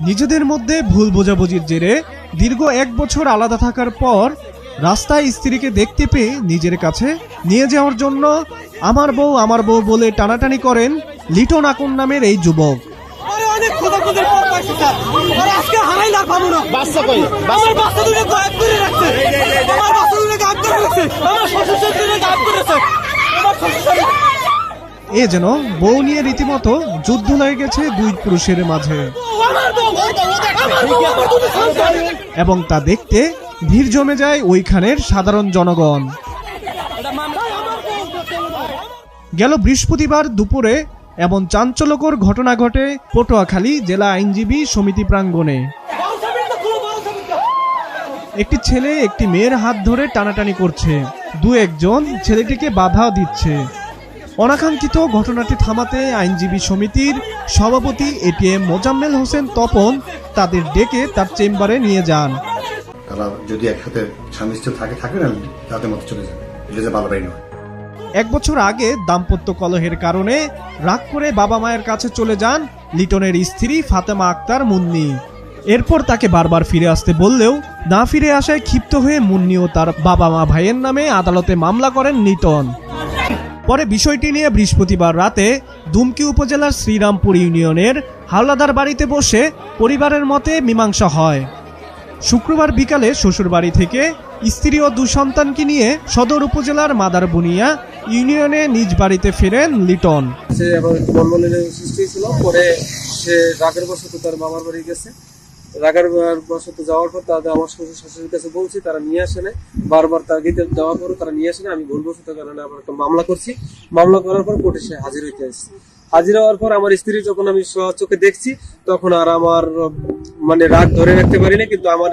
নিজেদের মধ্যে ভুল বোঝাবুঝির জেরে দীর্ঘ এক বছর আলাদা থাকার পর রাস্তায় স্ত্রীকে দেখতে পেয়ে নিজের কাছে নিয়ে যাওয়ার জন্য আমার বউ আমার বউ বলে টানাটানি করেন লিটন আকুন নামের এই যুবক। আজকে হারাই না পাবো না। বাচ্চা কই? বাচ্চা গায়েব করে রাখছে। এ যেন বউ নিয়ে রীতিমতো যুদ্ধ লেগে গেছে দুই পুরুষের মাঝে। এবং তা দেখতে ভিড় জমে যায় ওইখানের সাধারণ জনগণ। গেল বৃহস্পতিবার দুপুরে এমন চাঞ্চল্যকর ঘটনা ঘটে পটুয়াখালী জেলা আইনজীবী সমিতি প্রাঙ্গণে। একটি ছেলে একটি মেয়ের হাত ধরে টানাটানি করছে। দু একজন ছেলেটিকে বাধা দিচ্ছে। অনাকাঙ্ক্ষিত ঘটনাটি থামাতে আইনজীবী সমিতির সভাপতি এটিএম মোজাম্মেল হোসেন তপন তাদের ডেকে তার চেম্বারে নিয়ে যান। তারা যদি একসাথে স্বামী স্ত্রী থাকে থাকে না তাদের মতো চলে যাবে। এটা যে ভালো নয়। এক বছর আগে দাম্পত্য কলহের কারণে রাগ করে বাবা মায়ের কাছে চলে যান লিটনের স্ত্রী ফাতেমা আক্তার মুন্নি। এরপর তাকে বারবার ফিরে আসতে বললেও না ফিরে আসায় ক্ষিপ্ত হয়ে মুন্নি ও তার বাবা মা ভাইয়ের নামে আদালতে মামলা করেন লিটন। পরে বিষয়টি নিয়ে বৃহস্পতিবার রাতে দুমকি উপজেলার শ্রীরামপুর ইউনিয়নের হাওলাদার বাড়িতে বসে পরিবারের মতে মীমাংসা হয়। শুক্রবার বিকালে শ্বশুরবাড়ি থেকে স্ত্রী ও দু সন্তানকে নিয়ে সদর উপজেলার মাদারবুনিয়া ইউনিয়নে নিজ বাড়িতে ফেরেন লিটন। সে আবার সৃষ্টি ছিল, পরে সে রাগের বশত তার মামার বাড়ি গেছে। রাগের বসতে যাওয়ার পর তাদের আমার শ্বশুর শাশুড়ির কাছে বলছি, তারা নিয়ে আসে না বারবার তাগিদে দেওয়ার পর তারা নিয়ে আসে না আমি ভুলবশত কারণে আমার একটা মামলা করছি। মামলা করার পর কোর্টে সে হাজির হইতে আসছে। হাজির হওয়ার পর আমার স্ত্রী যখন আমি চোখে দেখছি, তখন আর আমার মানে রাগ ধরে রাখতে পারি না কিন্তু আমার